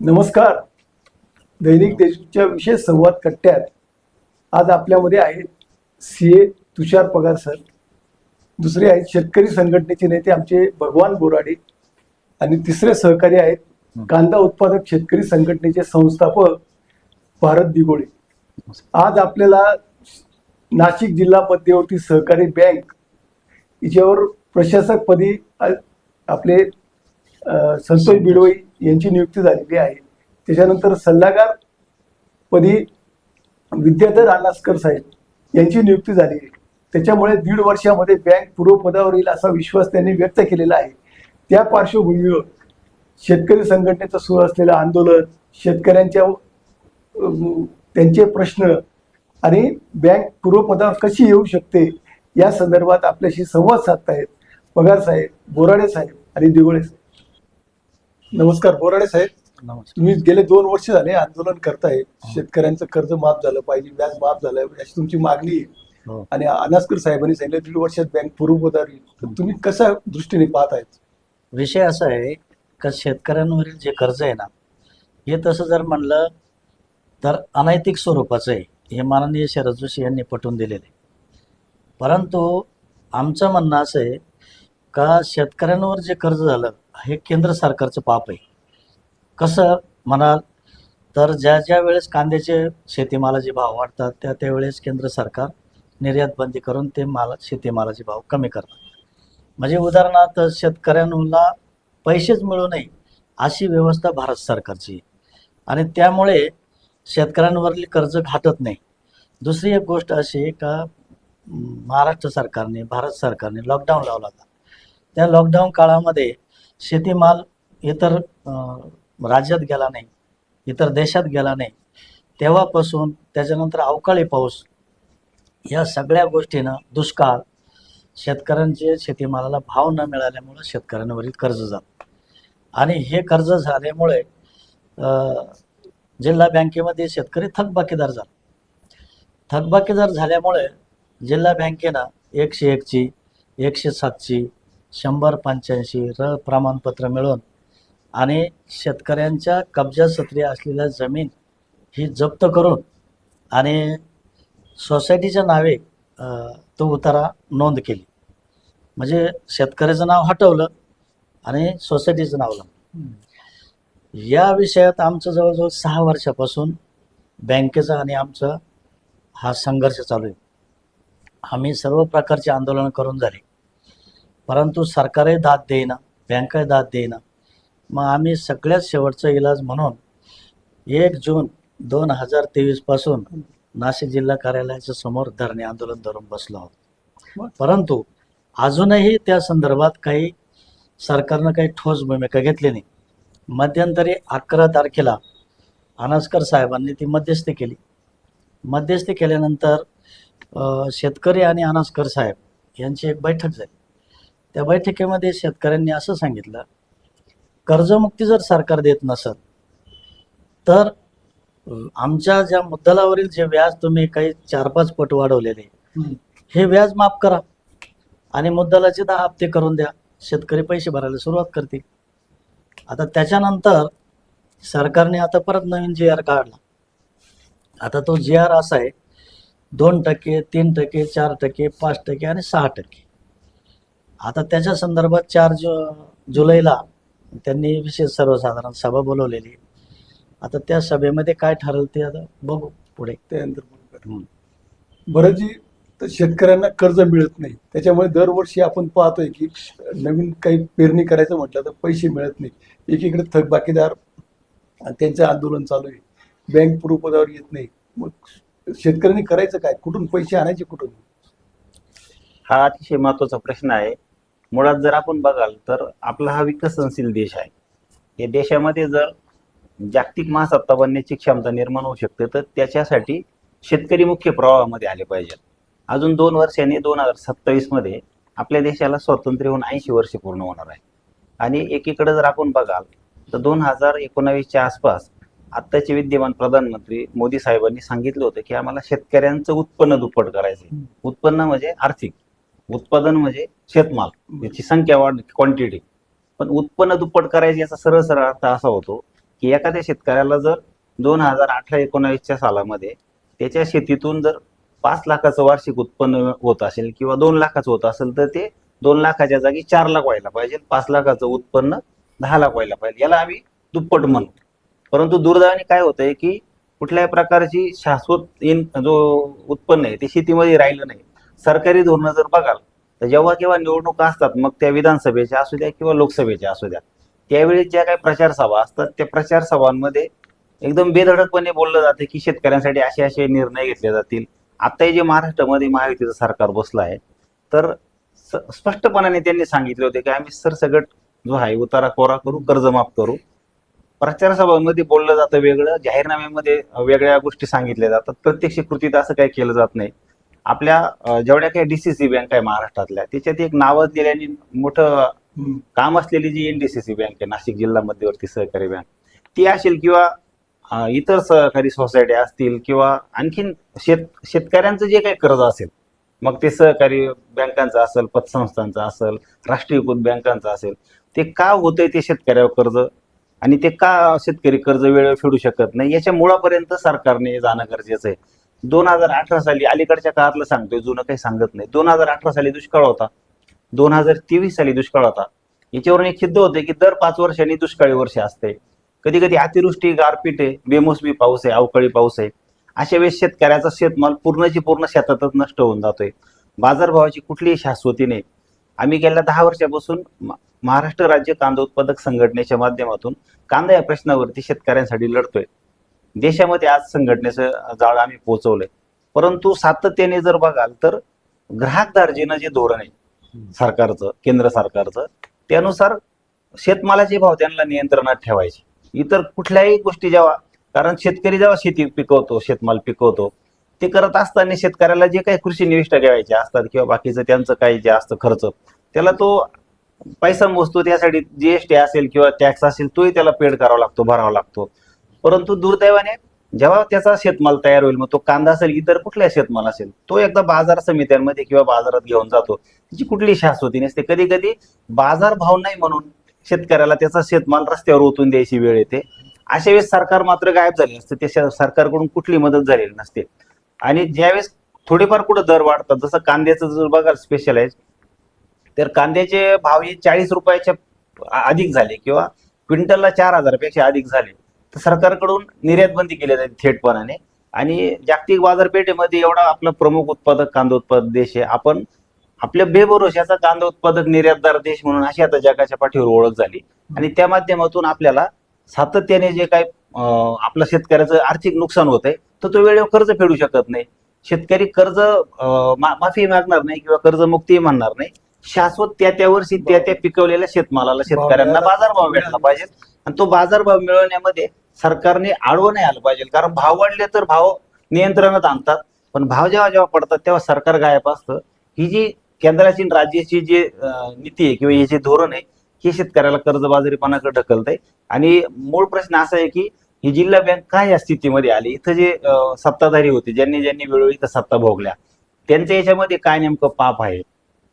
नमस्कार. दैनिक देशच्या विशेष संवाद कट्ट्यात आज आपल्यामध्ये आहेत सी ए तुषार पगार सर. दुसरे आहेत शेतकरी संघटनेचे नेते आमचे भगवान बोराडे आणि तिसरे सहकारी आहेत कांदा उत्पादक शेतकरी संघटनेचे संस्थापक भारत दिगोळे आज आपल्याला नाशिक जिल्हा मध्यवर्ती सहकारी बँक हिच्यावर प्रशासकपदी आपले संतोष बिडवई यांची नियुक्ती झालेली आहे. त्याच्यानंतर सल्लागार पदी विद्याधर आलासकर साहेब यांची नियुक्ती झाली आहे. त्याच्यामुळे दीड वर्षामध्ये बँक पूर्वपदावर येईल असा विश्वास त्यांनी व्यक्त केलेला आहे. त्या पार्श्वभूमीवर शेतकरी संघटनेचं सुरू असलेलं आंदोलन शेतकऱ्यांच्या त्यांचे प्रश्न आणि बँक पूर्वपदावर कशी येऊ शकते या संदर्भात आपल्याशी संवाद साधतायत. पगार साहेब बोराडे साहेब आणि दिवळे साहेब. नमस्कार बोराडे साहेब. नमस्कार. तुम्ही गेले दोन वर्ष झाले आंदोलन करताय. शेतकऱ्यांचं कर्ज माफ झालं पाहिजे व्याज माफ झालं अशी तुमची मागणी आहे. हो. आणि अनास्कर साहेबांनी सांगितलं दीड वर्षात बँक येईल तर तुम्ही कशा दृष्टीने पाहत आहेत विषय असा आहे का शेतकऱ्यांवरील जे कर्ज आहे ना हे तसं जर म्हणलं तर अनैतिक स्वरूपाचं आहे. हे माननीय शरद जोशी यांनी पटवून दिलेले परंतु आमचं म्हणणं असं आहे का शेतकऱ्यांवर जे कर्ज झालं हे केंद्र सरकारचं पाप आहे. कसं म्हणाल तर ज्या ज्या वेळेस कांद्याचे शेतीमालाचे भाव वाढतात त्या त्यावेळेस केंद्र सरकार निर्यात बंदी करून ते माला शेतीमालाचे भाव कमी करतात. म्हणजे उदाहरणार्थ शेतकऱ्यांना पैसेच मिळू नये अशी व्यवस्था भारत सरकारची आणि त्यामुळे शेतकऱ्यांवरील कर्ज घाटत नाही. दुसरी एक गोष्ट अशी का महाराष्ट्र सरकारने भारत सरकारने लॉकडाऊन लावला होता. त्या लॉकडाऊन काळामध्ये शेतीमाल इतर राज्यात गेला नाही इतर देशात गेला नाही तेव्हापासून त्याच्यानंतर अवकाळी पाऊस या सगळ्या गोष्टीनं दुष्काळ शेतकऱ्यांचे शेतीमालाला भाव न मिळाल्यामुळं शेतकऱ्यांवरील कर्ज जात. आणि हे कर्ज झाल्यामुळे जिल्हा बँकेमध्ये शेतकरी थकबाकीदार झाला. थकबाकीदार झाल्यामुळे जिल्हा बँकेनं एकशे एकची एकशे सातची शंभर पंच्याऐंशी र प्रमाणपत्र मिळवून आणि शेतकऱ्यांच्या कब्जासत्री असलेल्या जमीन ही जप्त करून आणि सोसायटीच्या नावे तो उतारा नोंद केली. म्हणजे शेतकऱ्याचं नाव हटवलं आणि सोसायटीचं नाव लावलं. या विषयात आमचं जवळजवळ सहा वर्षापासून बँकेचा आणि आमचा हा संघर्ष चालू आहे. आम्ही सर्व प्रकारचे आंदोलन करून झाले. परंतु सरकारही दाद देईना बँकाही दाद देईना. मग आम्ही सगळ्यात शेवटचा इलाज म्हणून एक जून दोन हजार तेवीसपासून नाशिक जिल्हा कार्यालयाच्या समोर धरणे आंदोलन धरून बसलो आहोत. परंतु अजूनही त्या संदर्भात काही सरकारनं काही ठोस भूमिका घेतली नाही. मध्यंतरी अकरा तारखेला अनास्कर साहेबांनी ती मध्यस्थी केली. मध्यस्थी केल्यानंतर शेतकरी आणि अनास्कर साहेब यांची एक बैठक झाली. त्या बैठकीमध्ये शेतकऱ्यांनी असं सांगितलं कर्जमुक्ती जर सरकार देत नसत तर आमच्या ज्या मुद्दलावरील जे व्याज तुम्ही काही चार पाच पट वाढवलेले हे व्याज माफ करा आणि मुद्दलाचे दहा हप्ते करून द्या. शेतकरी पैसे भरायला सुरुवात करतील. आता त्याच्यानंतर सरकारने आता परत नवीन जी आर काढला. आता तो जी आर असा आहे दोन टक्के तीन टक्के चार टक्के पाच टक्के आणि सहा टक्के. आता त्याच्या संदर्भात चार जु जुलैला त्यांनी विशेष सर्वसाधारण सभा बोलवलेली. आहे. आता त्या सभेमध्ये काय ठरलं ते आता बघू पुढे. त्यानंतर. बरं जी तर शेतकऱ्यांना कर्ज मिळत नाही त्याच्यामुळे दरवर्षी आपण पाहतोय की नवीन काही पेरणी करायचं म्हटलं तर पैसे मिळत नाही. एकीकडे थकबाकीदार आणि त्यांचं आंदोलन चालू आहे. बँक पूर्वपदावर येत नाही. मग शेतकऱ्यांनी करायचं काय? कुठून पैसे आणायचे कुठून? हा अतिशय महत्त्वाचा प्रश्न आहे. मुळात जर आपण बघाल तर आपला हा विकसनशील देश आहे. या देशामध्ये जर जागतिक महासत्ता बनण्याची क्षमता निर्माण होऊ शकते तर त्याच्यासाठी शेतकरी मुख्य प्रवाहामध्ये आले पाहिजेत. अजून दोन वर्षांनी दोन हजार सत्तावीसमध्ये आपल्या देशाला स्वातंत्र्य होऊन ऐंशी वर्ष पूर्ण होणार आहे. आणि एकीकडे जर आपण बघाल तर दोन हजार एकोणावीसच्या आसपास आत्ताचे विद्यमान प्रधानमंत्री मोदी साहेबांनी सांगितलं होतं की आम्हाला शेतकऱ्यांचं उत्पन्न दुप्पट करायचं उत्पन्न म्हणजे आर्थिक. उत्पादन म्हणजे शेतमाल याची संख्या वाढ क्वांटिटी पण उत्पन्न दुप्पट करायची याचा सरळ सरळ अर्थ असा होतो की एखाद्या शेतकऱ्याला जर दोन हजार अठरा एकोणावीसच्या सालामध्ये त्याच्या शेतीतून जर पाच लाखाचं वार्षिक उत्पन्न होत असेल किंवा दोन लाखाचं होत असेल तर ते दोन लाखाच्या जागी चार लाख व्हायला पाहिजे पाच लाखाचं उत्पन्न दहा लाख व्हायला पाहिजे. याला आम्ही दुप्पट म्हणतो परंतु दुर्दैवाने काय होतंय की कुठल्याही प्रकारची शाश्वत इन जो उत्पन्न आहे ते शेतीमध्ये राहिलं नाही. सरकारी धोरणं जर बघाल तर जेव्हा केव्हा निवडणुका असतात मग त्या विधानसभेच्या असू द्या किंवा लोकसभेच्या असू द्या त्यावेळी ज्या काही प्रचारसभा असतात त्या प्रचार सभांमध्ये एकदम बेधडकपणे बोललं जातं की शेतकऱ्यांसाठी असे असे निर्णय घेतले जातील. आत्ताही जे महाराष्ट्रामध्ये महायुतीचं सरकार बसलं आहे तर स- स्पष्टपणाने त्यांनी सांगितले होते की आम्ही सरसगट जो आहे उतारा कोरा करू कर्जमाफ करू. प्रचारसभांमध्ये बोललं जातं वेगळं जाहीरनाम्यामध्ये वेगळ्या गोष्टी सांगितल्या जातात प्रत्यक्ष कृतीत असं काही केलं जात नाही. आपल्या जेवढ्या काही डीसीसी बँक आहे महाराष्ट्रातल्या त्याच्यात एक नावाजलेल्याने मोठं हम्म. काम असलेली जी एनडीसीसी बँक आहे नाशिक जिल्हा मध्यवर्ती सहकारी बँक ती असेल किंवा इतर सहकारी सोसायट्या असतील किंवा आणखीन शेत शेतकऱ्यांचं जे काही कर्ज असेल मग ते सहकारी बँकांचं असेल पतसंस्थांचं असेल राष्ट्रीयकृत बँकांचं असेल ते का होतंय ते शेतकऱ्यावर कर्ज? आणि ते का शेतकरी कर्ज वेळेवर फेडू शकत नाही? याच्या मुळापर्यंत सरकारने जाणं गरजेचं आहे. दोन हजार अठरा साली अलीकडच्या काळातलं सांगतोय जुनं काही सांगत नाही. दोन हजार अठरा साली दुष्काळ होता. दोन हजार तेवीस साली दुष्काळ होता. याच्यावरून एक सिद्ध होते की दर पाच वर्षांनी दुष्काळी वर्ष असते. कधी कधी अतिवृष्टी गारपीट आहे बेमोसमी पाऊस आहे अवकाळी पाऊस आहे. अशा वेळेस शेतकऱ्याचा शेतमाल पूर्णची पूर्ण शेतातच नष्ट होऊन जातोय. बाजारभावाची कुठलीही शाश्वती नाही. आम्ही गेल्या दहा वर्षापासून महाराष्ट्र राज्य कांदा उत्पादक संघटनेच्या माध्यमातून कांदा या प्रश्नावरती शेतकऱ्यांसाठी लढतोय. देशामध्ये आज संघटनेचं जाळ आम्ही पोहोचवलंय परंतु सातत्याने जर बघाल तर ग्राहक दार्जिनं जे धोरण आहे सरकारचं केंद्र सरकारचं त्यानुसार शेतमालाचे भाव त्यांना नियंत्रणात ठेवायचे. इतर कुठल्याही गोष्टी जेव्हा कारण शेतकरी जेव्हा शेती पिकवतो शेतमाल पिकवतो ते करत असताना शेतकऱ्याला जे काही कृषी निविष्ठा घ्यायचे असतात किंवा बाकीचं त्यांचं काही जे असतं खर्च त्याला तो पैसा मोजतो त्यासाठी जीएसटी असेल किंवा टॅक्स असेल तोही त्याला पेड करावा लागतो भरावा लागतो. परंतु दुर्दैवाने जेव्हा त्याचा शेतमाल तयार होईल मग तो कांदा असेल इतर कुठला शेतमाल असेल तो एकदा बाजार समित्यांमध्ये किंवा बाजारात घेऊन जातो. त्याची कुठली शाश्वती नसते. कधी कधी बाजार भाव नाही म्हणून शेतकऱ्याला त्याचा शेतमाल रस्त्यावर ओतून द्यायची वेळ येते. अशा वेळेस सरकार मात्र गायब झाले असते त्या सरकारकडून कुठली मदत झालेली नसते. आणि ज्यावेळेस थोडेफार कुठं दर वाढतात जसं कांद्याचं जर बघा स्पेशलाइज तर कांद्याचे भाव हे चाळीस रुपयाच्या अधिक झाले किंवा क्विंटलला चार हजारापेक्षा अधिक झाले. तर सरकारकडून निर्यात बंदी केली जाते थेटपणाने. आणि जागतिक बाजारपेठेमध्ये एवढा आपला प्रमुख उत्पादक कांदा उत्पादक देश आहे. आपण आपल्या बेभरोशाचा कांदा उत्पादक निर्यातदार देश म्हणून अशी आता जगाच्या पाठीवर ओळख झाली. आणि त्या माध्यमातून आपल्याला सातत्याने जे काय अं, आपलं शेतकऱ्याचं आर्थिक नुकसान होत आहे तर तो वेळेवर कर्ज फेडू शकत नाही. शेतकरी कर्ज माफी मागणार नाही किंवा कर्जमुक्ती म्हणणार नाही. शाश्वत त्या त्या वर्षी त्या त्या पिकवलेल्या शेतमालाला शेतकऱ्यांना बाजारभाव भेटला पाहिजे. आणि तो बाजारभाव मिळवण्यामध्ये सरकारने आडवं नाही आलं पाहिजे. कारण भाव वाढले तर भाव नियंत्रणात आणतात. पण भाव जेव्हा जेव्हा पडतात तेव्हा सरकार गायब असतं. ही जी केंद्राची राज्याची जी नीती आहे किंवा हे जे धोरण आहे हे शेतकऱ्याला कर्जबाजारीपणाकडे ढकलत आहे आणि मूळ प्रश्न असा आहे की ही जिल्हा बँक काय या स्थितीमध्ये आली? इथं जे सत्ताधारी होते ज्यांनी ज्यांनी वेळोवेळी इथं सत्ता भोगल्या त्यांच्या याच्यामध्ये काय नेमकं पाप आहे?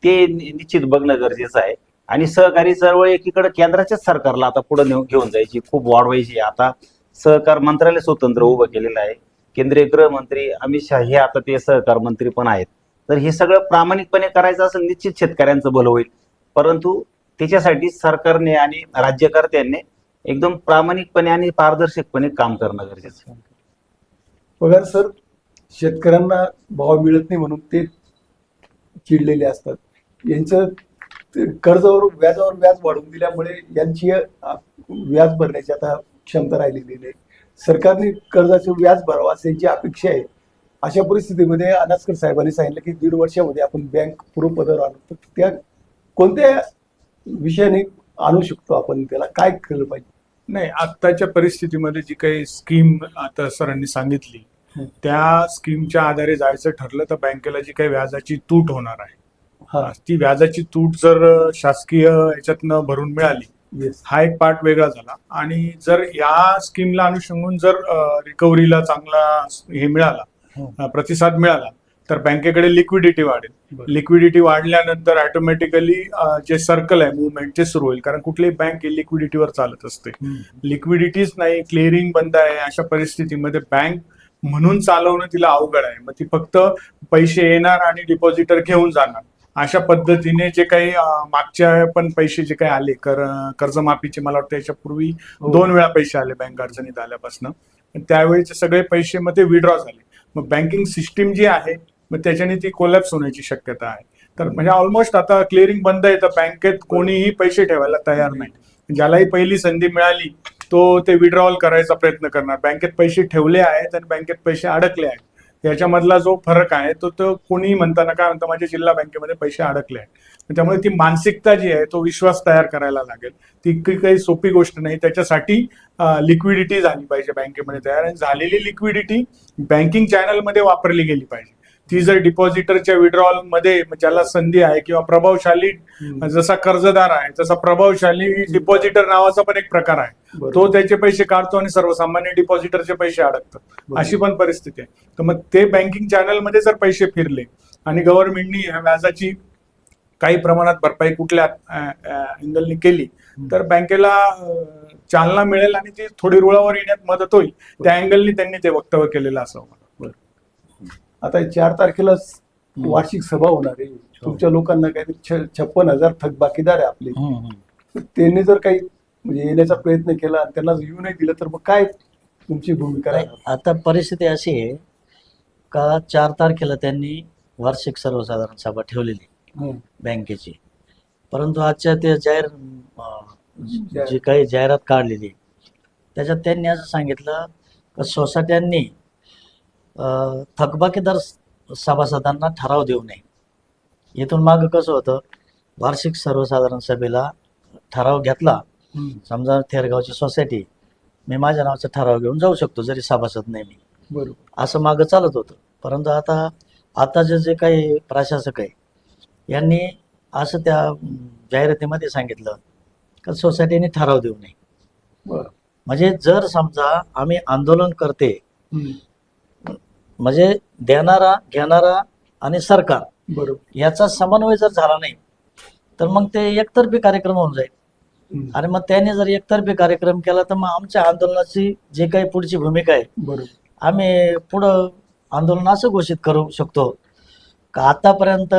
ते निश्चित बघणं गरजेचं आहे. आणि सहकारी चळवळ एकीकडे केंद्राच्याच सरकारला आता पुढे घेऊन जायची खूप वाढवायची आता सहकार मंत्रालय स्वतंत्र उभं केलेलं आहे. केंद्रीय गृहमंत्री अमित शहा हे आता ते सहकार मंत्री पण आहेत. तर हे सगळं प्रामाणिकपणे करायचं असेल निश्चित शेतकऱ्यांचं भलं होईल. परंतु त्याच्यासाठी सरकारने आणि राज्यकर्त्यांनी एकदम प्रामाणिकपणे आणि पारदर्शकपणे काम करणं गरजेचं आहे. पगार सर शेतकऱ्यांना भाव मिळत नाही म्हणून ते चिडलेले असतात. यांचं कर्जावर व्याजावर व्याज वाढवून दिल्यामुळे यांची व्याज भरण्याची आता क्षमता राहिलेली नाही. सरकारने कर्जाचे व्याज भरावं असं यांची अपेक्षा आहे. अशा परिस्थितीमध्ये अनासकर साहेबांनी सांगितलं की दीड वर्षामध्ये आपण बँक पूर्वपदावर आणू. तर त्या कोणत्या विषयाने आणू शकतो आपण त्याला? काय केलं पाहिजे? नाही आत्ताच्या परिस्थितीमध्ये जी काही स्कीम आता सरांनी सांगितली. त्या स्कीमच्या आधारे जायचं ठरलं तर बँकेला जी काही व्याजाची तूट होणार आहे. हा. ती व्याजाची तूट जर शासकीय याच्यातनं भरून मिळाली हा एक पार्ट वेगळा झाला. आणि जर या स्कीमला अनुषंगून जर रिकव्हरीला चांगला हे मिळाला हं. प्रतिसाद मिळाला तर बँकेकडे लिक्विडिटी वाढेल. लिक्विडिटी वाढल्यानंतर ऑटोमॅटिकली जे सर्कल आहे मुवमेंट ते सुरू होईल. कारण कुठलीही बँक ही लिक्विडिटीवर चालत असते. लिक्विडिटीच नाही क्लिअरिंग बंद आहे अशा परिस्थितीमध्ये बँक म्हणून चालवणं तिला अवघड आहे. मग ती फक्त पैसे येणार आणि डिपॉझिटर घेऊन जाणार. अशा पद्धतीने जे काही मागच्या पण पैसे जे काही आले कर कर्जमाफीचे मला वाटतं याच्यापूर्वी हो. दोन वेळा पैसे आले बँक अडचणीत आल्यापासून. त्यावेळेचे सगळे पैसे मग ते विड्रॉ झाले. मग बँकिंग सिस्टीम जी आहे मग त्याच्याने ती कोलॅप्स होण्याची शक्यता आहे. तर म्हणजे ऑलमोस्ट आता क्लिअरिंग बंद आहे तर बँकेत कोणीही पैसे ठेवायला तयार नाही. ज्यालाही पहिली संधी मिळाली तो ते विड्रॉल करायचा प्रयत्न करणार. बँकेत पैसे ठेवले आहेत आणि बँकेत पैसे अडकले आहेत. याच्यामधला जो फरक आहे तो तो कोणीही म्हणताना काय म्हणता माझ्या जिल्हा बँकेमध्ये पैसे अडकले आहेत. त्यामुळे ती मानसिकता जी आहे तो विश्वास तयार करायला लागेल. ती काही काही सोपी गोष्ट नाही. त्याच्यासाठी लिक्विडिटी झाली पाहिजे बँकेमध्ये तयार. आणि झालेली लिक्विडिटी बँकिंग चॅनलमध्ये वापरली गेली पाहिजे. ती जर डिपॉझिटरच्या विड्रॉलमध्ये ज्याला संधी आहे किंवा प्रभावशाली जसा कर्जदार आहे तसा प्रभावशाली डिपॉझिटर नावाचा पण एक प्रकार आहे. तो त्याचे पैसे काढतो आणि सर्वसामान्य डिपॉझिटरचे पैसे अडकतात. अशी पण परिस्थिती आहे. तर मग ते बँकिंग चॅनलमध्ये जर पैसे फिरले आणि गव्हर्नमेंटनी ह्या व्याजाची काही प्रमाणात भरपाई कुठल्या अँगलनी केली तर बँकेला चालना मिळेल आणि ती थोडी रुळावर येण्यात मदत होईल. त्या अँगलनी त्यांनी ते वक्तव्य केलेलं असावं. आता चार तारखेला वार्षिक सभा होणार आहे. तुमच्या लोकांना काही छ- छप्पन हजार थकबाकीदार आहे आपले. त्यांनी जर काही म्हणजे येण्याचा प्रयत्न केला आणि त्यांना येऊ नाही दिलं तर मग काय तुमची भूमिका राहणार? आता परिस्थिती अशी आहे का चार तारखेला त्यांनी वार्षिक सर्वसाधारण सभा ठेवलेली हं. बँकेची. परंतु आजच्या ते जाहीर अं, जी काही जाहिरात काढलेली त्याच्यात त्यांनी असं सांगितलं का सोसायट्यांनी थकबाकीदार सभासदांना ठराव देऊ नये. इथून मागं कसं होतं वार्षिक सर्वसाधारण सभेला ठराव घेतला. समजा थेरगावची सोसायटी मी माझ्या नावाचा ठराव घेऊन जाऊ शकतो जरी सभासद नाही मी. बरोबर. असं मागं चालत होतं. परंतु आता आताचे जे काही प्रशासक आहे यांनी असं त्या जाहिरातीमध्ये सांगितलं का सोसायटीने ठराव देऊ नये. म्हणजे जर समजा आम्ही आंदोलन करते. म्हणजे देणारा घेणारा आणि सरकार बरोबर. याचा समन्वय जर झाला नाही तर मग ते एकतर्फी कार्यक्रम होऊन जाईल. आणि मग त्याने जर एकतर्फी कार्यक्रम केला तर मग आमच्या आंदोलनाची जे काही पुढची भूमिका आहे बरोबर. आम्ही पुढं आंदोलन असं घोषित करू शकतो का? आतापर्यंत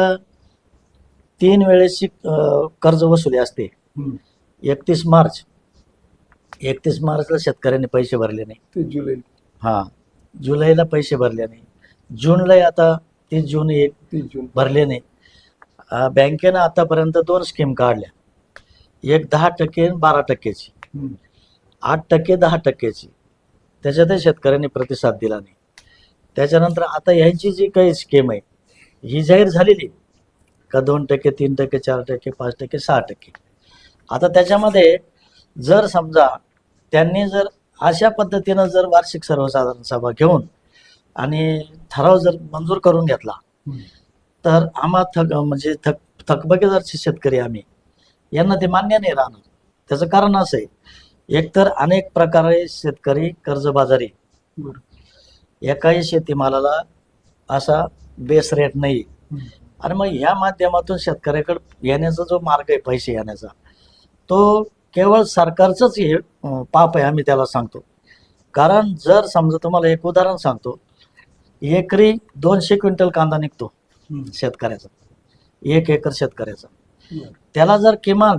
तीन वेळेसची अं, कर्ज वसुली असते. एकतीस मार्च. एकतीस मार्चला शेतकऱ्यांनी पैसे भरले नाही. ते जुलै. हां. जुलैला पैसे भरले नाही. जूनला आता तीस जून एक तीस जून. भरले नाही. बँकेनं आतापर्यंत दोन स्कीम काढल्या. एक दहा टक्के बारा टक्क्याची हं. आठ टक्के दहा टक्क्याची त्याच्यातही शेतकऱ्यांनी प्रतिसाद दिला नाही. त्याच्यानंतर आता ह्यांची जी काही स्कीम आहे ही जाहीर झालेली. का दोन टक्के तीन टक्के चार टक्के पाच टक्के सहा टक्के. आता त्याच्यामध्ये जर समजा त्यांनी जर अशा पद्धतीनं जर वार्षिक सर्वसाधारण सभा घेऊन आणि ठराव जर मंजूर करून घेतला. तर आम्हा थक म्हणजे थक थकबाकीदारचे शेतकरी आम्ही यांना ते मान्य नाही राहणार त्याचं कारण असं आहे एकतर अनेक प्रकारे शेतकरी कर्जबाजारी एकाही शेतीमालाला असा बेस रेट नाही. आणि मग ह्या माध्यमातून शेतकऱ्याकडे येण्याचा जो मार्ग आहे पैसे येण्याचा तो केवळ सरकारचंच हे पाप आहे आम्ही त्याला सांगतो. कारण जर समजा तुम्हाला एक उदाहरण सांगतो. एकरी दोनशे क्विंटल कांदा निघतो. शेतकऱ्याचा. एक एकर शेतकऱ्याचा. त्याला जर किमान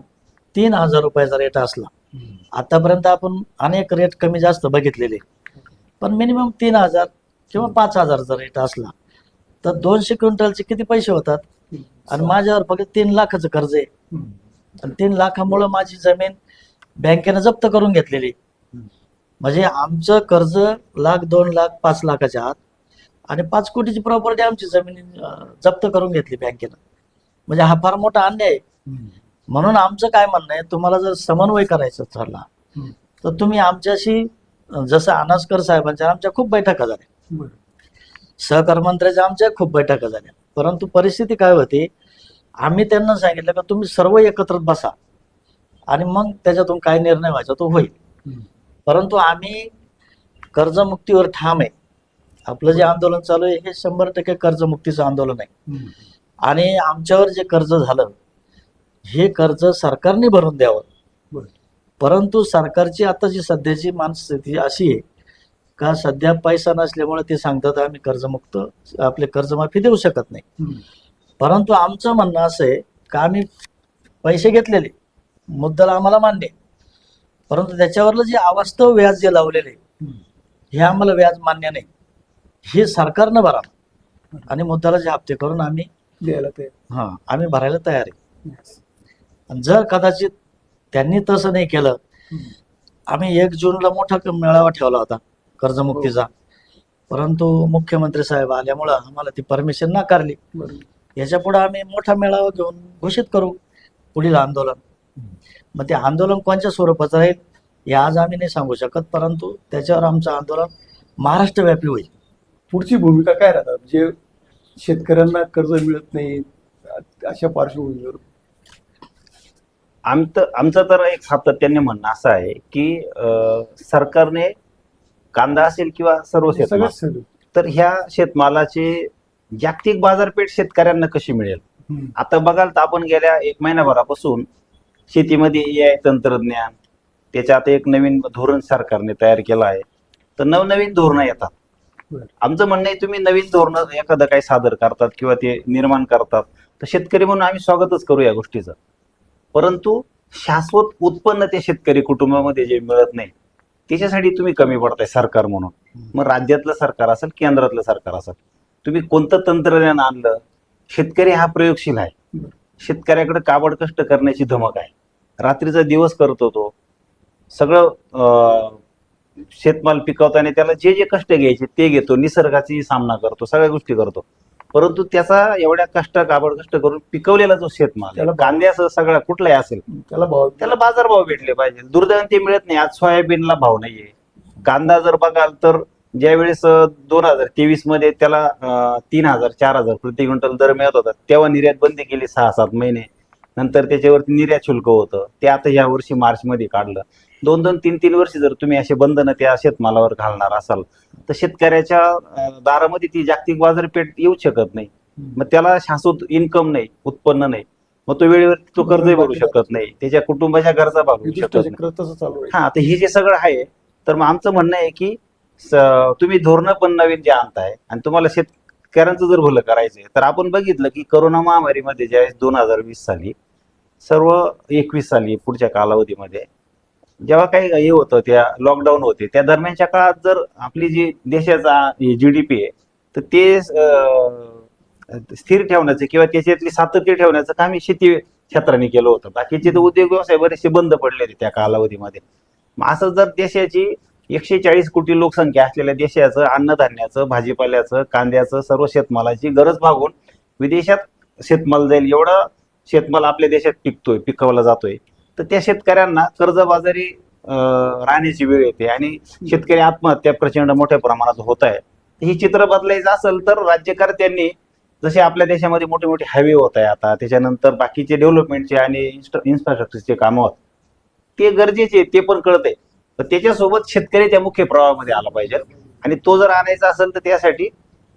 तीन हजार रुपयाचा रेट असला. आतापर्यंत आपण अनेक रेट कमी जास्त बघितलेले. पण मिनिमम तीन हजार किंवा पाच हजारचा रेट असला तर दोनशे क्विंटलचे किती पैसे होतात? आणि माझ्यावर फक्त तीन लाखाचं कर्ज आहे. आणि तीन लाखामुळं माझी जमीन बँकेनं जप्त करून घेतलेली. म्हणजे आमचं कर्ज लाख दोन लाख पाच लाखाच्या आत आणि पाच कोटीची प्रॉपर्टी आमची जमीन जप्त करून घेतली बँकेनं म्हणजे हा फार मोठा अन्याय आहे. म्हणून आमचं काय म्हणणं आहे तुम्हाला जर समन्वय करायचा ठरला. तर तुम्ही आमच्याशी जसं अनासकर साहेबांच्या आमच्या खूप बैठका झाल्या सहकार मंत्र्याच्या आमच्या खूप बैठका झाल्या परंतु परिस्थिती काय होती आम्ही त्यांना सांगितलं का तुम्ही सर्व एकत्र बसा. आणि मग त्याच्यातून काय निर्णय व्हायचा तो होईल. परंतु आम्ही कर्जमुक्तीवर ठाम आहे. आपलं जे आंदोलन चालू आहे हे शंभर टक्के कर्जमुक्तीचं आंदोलन आहे. आणि आमच्यावर जे कर्ज झालं हे कर्ज सरकारने भरून द्यावं. परंतु सरकारची आता जी सध्याची मानस्थिती अशी आहे का सध्या पैसा नसल्यामुळे ते सांगतात आम्ही कर्जमुक्त आपले कर्जमाफी देऊ शकत नाही. परंतु आमचं म्हणणं असं आहे का आम्ही पैसे घेतलेले मुद्दल आम्हाला मान्य. परंतु त्याच्यावरलं जे अवास्तव व्याज जे लावलेले हे आम्हाला व्याज मान्य नाही. हे सरकारनं भरावं आणि मुद्दलाचे हप्ते करून आम्ही हा आम्ही भरायला तयार आहे. आणि जर कदाचित त्यांनी तसं नाही केलं आम्ही एक जूनला मोठा मेळावा ठेवला होता कर्जमुक्तीचा. परंतु मुख्यमंत्री साहेब आल्यामुळं आम्हाला ती परमिशन नाकारली. याच्यापुढे आम्ही मोठा मेळावा घेऊन घोषित करू पुढील आंदोलन. मग ते आंदोलन कोणत्या स्वरूपाचं राहील हे आज आम्ही नाही सांगू शकत परंतु त्याच्यावर आमचं आंदोलन महाराष्ट्रव्यापी होईल. पुढची भूमिका काय राहतात? जे शेतकऱ्यांना कर्ज मिळत नाही अशा पार्श्वभूमीवर. आमचं आमचं तर एक सातत्याने म्हणणं असं आहे की सरकारने कांदा असेल किंवा सर्व शेतमाल. तर ह्या शेतमालाची जागतिक बाजारपेठ शेतकऱ्यांना कशी मिळेल. आता बघाल तर आपण गेल्या एक महिनाभरापासून शेतीमध्ये ए तंत्रज्ञान त्याच्यात एक नवीन धोरण सरकारने तयार केलं आहे. तर नवनवीन धोरणं येतात. आमचं म्हणणं आहे तुम्ही नवीन धोरणं एखादं काही सादर करतात किंवा ते निर्माण करतात. तर शेतकरी म्हणून आम्ही स्वागतच करू या गोष्टीचं. परंतु शाश्वत उत्पन्न ते शेतकरी कुटुंबामध्ये जे मिळत नाही त्याच्यासाठी तुम्ही कमी पडताय सरकार म्हणून. मग राज्यातलं सरकार असेल केंद्रातलं सरकार असेल. तुम्ही कोणतं तंत्रज्ञान आणलं? शेतकरी हा प्रयोगशील आहे. शेतकऱ्याकडे काबड कष्ट करण्याची धमक आहे. रात्रीचा दिवस करतो तो सगळं शेतमाल पिकवताना त्याला जे जे कष्ट घ्यायचे ते घेतो. निसर्गाची सामना करतो. सगळ्या गोष्टी करतो. परंतु त्याचा एवढ्या कष्ट काबड कष्ट करून पिकवलेला जो शेतमाल त्याला कांद्यासह सगळा कुठलाही असेल त्याला भाव त्याला बाजारभाव भेटले पाहिजे. दुर्दैवाने ते मिळत नाही. आज सोयाबीनला भाव नाहीये. कांदा जर बघाल तर ज्या वेळेस दोन हजार तेवीसमध्ये त्याला तीन हजार चार हजार प्रति क्विंटल दर मिळत होता तेव्हा निर्यात बंदी केली सहा सात महिने. नंतर त्याच्यावरती निर्यात शुल्क होतं. ते आता या वर्षी मार्च मध्ये काढलं. दोन दोन तीन तीन वर्ष जर तुम्ही असे बंधनं त्या शेतमालावर घालणार असाल तर शेतकऱ्याच्या दारामध्ये ती जागतिक बाजारपेठ येऊ शकत नाही. मग त्याला शाश्वत इन्कम नाही उत्पन्न नाही. मग तो वेळेवर तो कर्जही भरू शकत नाही. त्याच्या कुटुंबाच्या गरजा भागवू शकत नाही. हा तर हे जे सगळं आहे तर मग आमचं म्हणणं आहे की तुम्ही धोरणं पण नवीन जे आणताय आणि तुम्हाला शेतकऱ्यांचं जर भलं करायचंय तर आपण बघितलं की करोना महामारीमध्ये ज्यावेळेस दोन हजार वीस साली सर्व एकवीस साली पुढच्या कालावधीमध्ये जेव्हा काही हे होतं त्या लॉकडाऊन होते त्या दरम्यानच्या काळात जर आपली जी देशाचा जी डी पी आहे तर ते स्थिर ठेवण्याचं किंवा त्याच्यातली सातत्य ठेवण्याचं काम हे शेती क्षेत्राने केलं होतं. बाकीचे तर उद्योग व्यवसाय बरेचसे बंद पडले होते त्या कालावधीमध्ये. मग असं जर देशाची एकशे चाळीस कोटी लोकसंख्या असलेल्या देशाचं अन्नधान्याचं भाजीपाल्याचं कांद्याचं सर्व शेतमालाची गरज भागून विदेशात शेतमाल जाईल. एवढा शेतमाल आपल्या देशात पिकतोय पिकवला जातोय. तर त्या शेतकऱ्यांना कर्जबाजारी राहण्याची वेळ येते आणि शेतकरी आत्महत्या प्रचंड मोठ्या प्रमाणात होत आहे. ही चित्र बदलायचं असेल तर राज्यकर्त्यांनी जसे आपल्या देशामध्ये मोठे मोठे हायवे होत आहे आता त्याच्यानंतर बाकीचे डेव्हलपमेंटचे आणि इन्फ्रास्ट्रक्चरचे कामं होत ते गरजेचे ते पण कळत आहे तर त्याच्यासोबत शेतकरी त्या मुख्य प्रवाहामध्ये आला पाहिजे. आणि तो जर आणायचा असेल तर त्यासाठी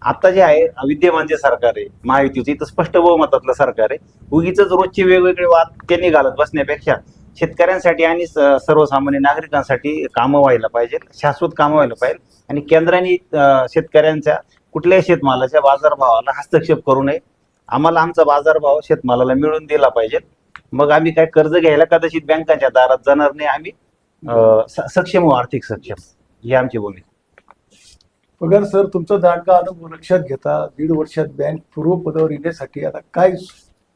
आता जे आहे विद्यमान जे सरकार आहे महायुतीचं इथं स्पष्ट बहुमतातलं सरकार आहे. उगीच रोजचे वेगवेगळे वाद त्यांनी घालत बसण्यापेक्षा शेतकऱ्यांसाठी आणि स- सर्वसामान्य नागरिकांसाठी कामं व्हायला पाहिजे शाश्वत कामं व्हायला पाहिजे आणि केंद्राने शेतकऱ्यांच्या कुठल्याही शेतमालाच्या बाजारभावाला हस्तक्षेप करू नये. आम्हाला आमचा बाजारभाव शेतमालाला मिळून दिला पाहिजे मग आम्ही काय कर्ज घ्यायला कदाचित बँकांच्या दारात जाणार नाही आम्ही. सक्षम हो आर्थिक सक्षम. ही आमची भूमिका पगार सर तुमचा दांडगा अनुभव लक्षात घेता दीड वर्षात बँक पूर्वपदावर येण्यासाठी आता काय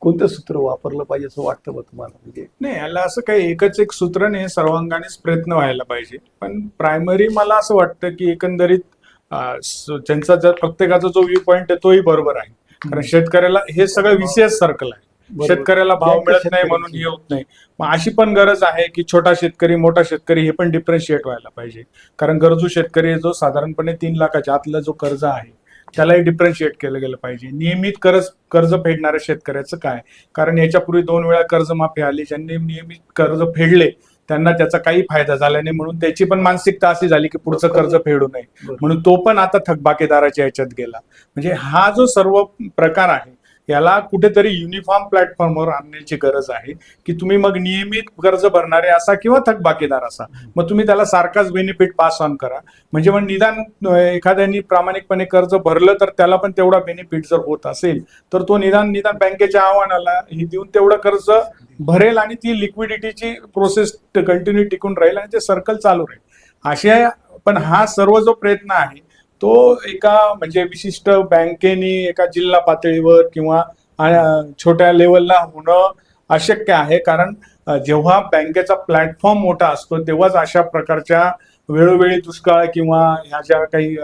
कोणतं सूत्र वापरलं पाहिजे असं वाटतं बा तुम्हाला? म्हणजे नाही याला असं काही एकच एक सूत्र नाही सर्वांगानेच प्रयत्न व्हायला पाहिजे. पण प्रायमरी मला असं वाटतं की एकंदरीत त्यांचा जर प्रत्येकाचा जो व्ह्यू पॉईंट आहे तोही बरोबर आहे. कारण शेतकऱ्याला हे सगळं विशेष सर्कल आहे. शेतकऱ्याला भाव मिळत नाही म्हणून. हे होत नाही. मग अशी पण गरज आहे की छोटा शेतकरी मोठा शेतकरी हे पण डिफरन्शिएट व्हायला पाहिजे. कारण गरजू शेतकरी जो साधारणपणे तीन लाखाच्या आतला जो कर्ज आहे त्यालाही डिफरन्शिएट केलं गेलं पाहिजे. नियमित कर्ज कर्ज फेडणाऱ्या शेतकऱ्याचं काय? कारण याच्यापूर्वी दोन वेळा कर्जमाफी आली ज्यांनी नियमित कर्ज फेडले त्यांना त्याचा काही फायदा झाला नाही. म्हणून त्याची पण मानसिकता अशी झाली की पुढचं कर्ज फेडू नये. म्हणून तो पण आता थकबाकीदाराच्या याच्यात गेला. म्हणजे हा जो सर्व प्रकार आहे याला कुठेतरी युनिफॉर्म प्लॅटफॉर्मवर आणण्याची गरज आहे की तुम्ही मग नियमित कर्ज भरणारे असा किंवा थकबाकीदार असा. मग तुम्ही त्याला सारखाच बेनिफिट पास ऑन करा. म्हणजे मग निदान एखाद्यानी प्रामाणिकपणे कर्ज भरलं तर त्याला पण तेवढा बेनिफिट जर होत असेल तर तो निदान निदान बँकेच्या आव्हानाला हे देऊन तेवढं कर्ज भरेल आणि ती लिक्विडिटीची प्रोसेस कंटिन्यू टिकून राहील आणि ते सर्कल चालू राहील. अशा पण हा सर्व जो प्रयत्न आहे तो एका म्हणजे विशिष्ट बँकेनी एका जिल्हा पातळीवर किंवा छोट्या लेवलला होणं अशक्य आहे. कारण जेव्हा बँकेचा प्लॅटफॉर्म मोठा असतो तेव्हाच अशा प्रकारच्या वेळोवेळी दुष्काळ किंवा ह्या ज्या काही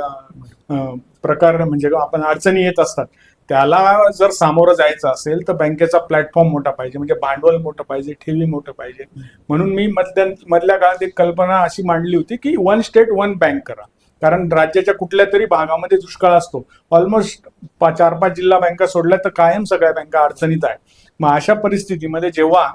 प्रकार म्हणजे आपण अडचणी येत असतात त्याला जर सामोरं जायचं असेल तर बँकेचा प्लॅटफॉर्म मोठा पाहिजे. म्हणजे भांडवल मोठं पाहिजे ठेवी मोठं पाहिजे. म्हणून मी मधल्या मधल्या काळात एक कल्पना अशी मांडली होती की वन स्टेट वन बँक करा. कारण राज्याच्या कुठल्या तरी भागामध्ये दुष्काळ असतो. ऑलमोस्ट चार पाच जिल्हा बँका सोडल्या तर कायम सगळ्या बँका अडचणीत आहे मग अशा परिस्थितीमध्ये जेव्हा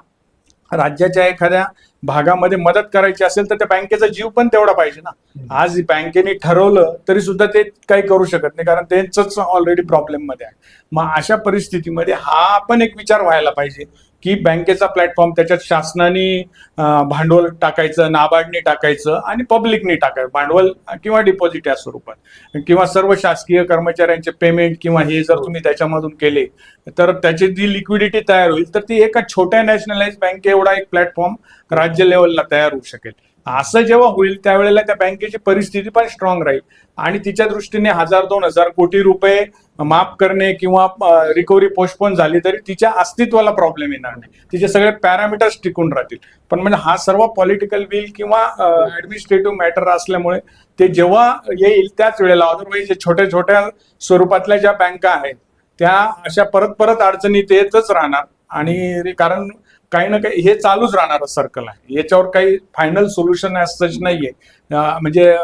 राज्याच्या एखाद्या भागामध्ये मदत करायची असेल तर त्या बँकेचा जीव पण तेवढा पाहिजे ना. आज बँकेने ठरवलं तरी सुद्धा ते काही करू शकत नाही कारण त्यांचंच ऑलरेडी प्रॉब्लेममध्ये आहे. मग अशा परिस्थितीमध्ये हा पण एक विचार व्हायला पाहिजे. की बँकेचा प्लॅटफॉर्म त्याच्यात शासनाने भांडवल टाकायचं नाबार्डने टाकायचं आणि पब्लिकने टाकायचं. भांडवल किंवा डिपॉझिट या स्वरूपात. किंवा सर्व शासकीय कर्मचाऱ्यांचे पेमेंट किंवा हे जर तुम्ही त्याच्यामधून केले तर त्याची जी लिक्विडिटी तयार होईल तर ती एका छोट्या नॅशनलाइज बँके एवढा एक प्लॅटफॉर्म राज्य लेवलला तयार होऊ शकेल. असं जेव्हा होईल त्यावेळेला त्या बँकेची परिस्थिती पण स्ट्रॉंग राहील. आणि तिच्या दृष्टीने हजार दोन हजार कोटी रुपये माफ करणे किंवा रिकव्हरी पोस्टपोन झाली तरी तिच्या अस्तित्वाला प्रॉब्लेम येणार नाही. तिचे सगळे पॅरामीटर्स टिकून राहतील. पण म्हणजे हा सर्व पॉलिटिकल विल किंवा ऍडमिनिस्ट्रेटिव्ह मॅटर असल्यामुळे ते जेव्हा येईल त्याच वेळेला अदरवाईज छोट्या छोट्या स्वरूपातल्या ज्या बँका आहेत त्या अशा परत परत अडचणीत येतच राहणार. आणि कारण काही ना काही हे चालूच राहणार सर्कल आहे याच्यावर काही फायनल सोल्युशन सच नाहीये. म्हणजे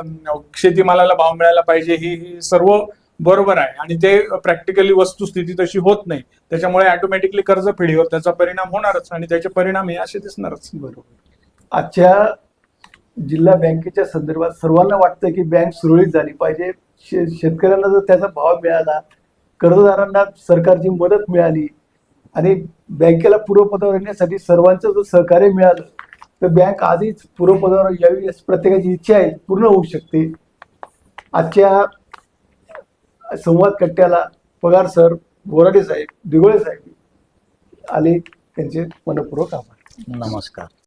शेतीमालाला भाव मिळायला पाहिजे ही ही सर्व बरोबर आहे. आणि ते प्रॅक्टिकली वस्तुस्थिती तशी होत नाही. त्याच्यामुळे ऑटोमॅटिकली कर्ज फेडीवर त्याचा परिणाम होणारच आणि त्याचे परिणाम हे असे दिसणारच. बरोबर. आजच्या जिल्हा बँकेच्या संदर्भात सर्वांना वाटतं की बँक सुरळीत झाली पाहिजे. शे- शेतकऱ्यांना जर त्याचा भाव मिळाला कर्जदारांना सरकारची मदत मिळाली आणि बँकेला पूर्वपदावर येण्यासाठी सर्वांचं जर सहकार्य मिळालं तर बँक आधीच पूर्वपदावर यावी अशी प्रत्येकाची इच्छा आहे पूर्ण होऊ शकते. आजच्या संवाद कट्ट्याला पगार सर बोराडे साहेब दिगोळे साहेब आले. त्यांचे मनपूर्वक आभार. नमस्कार.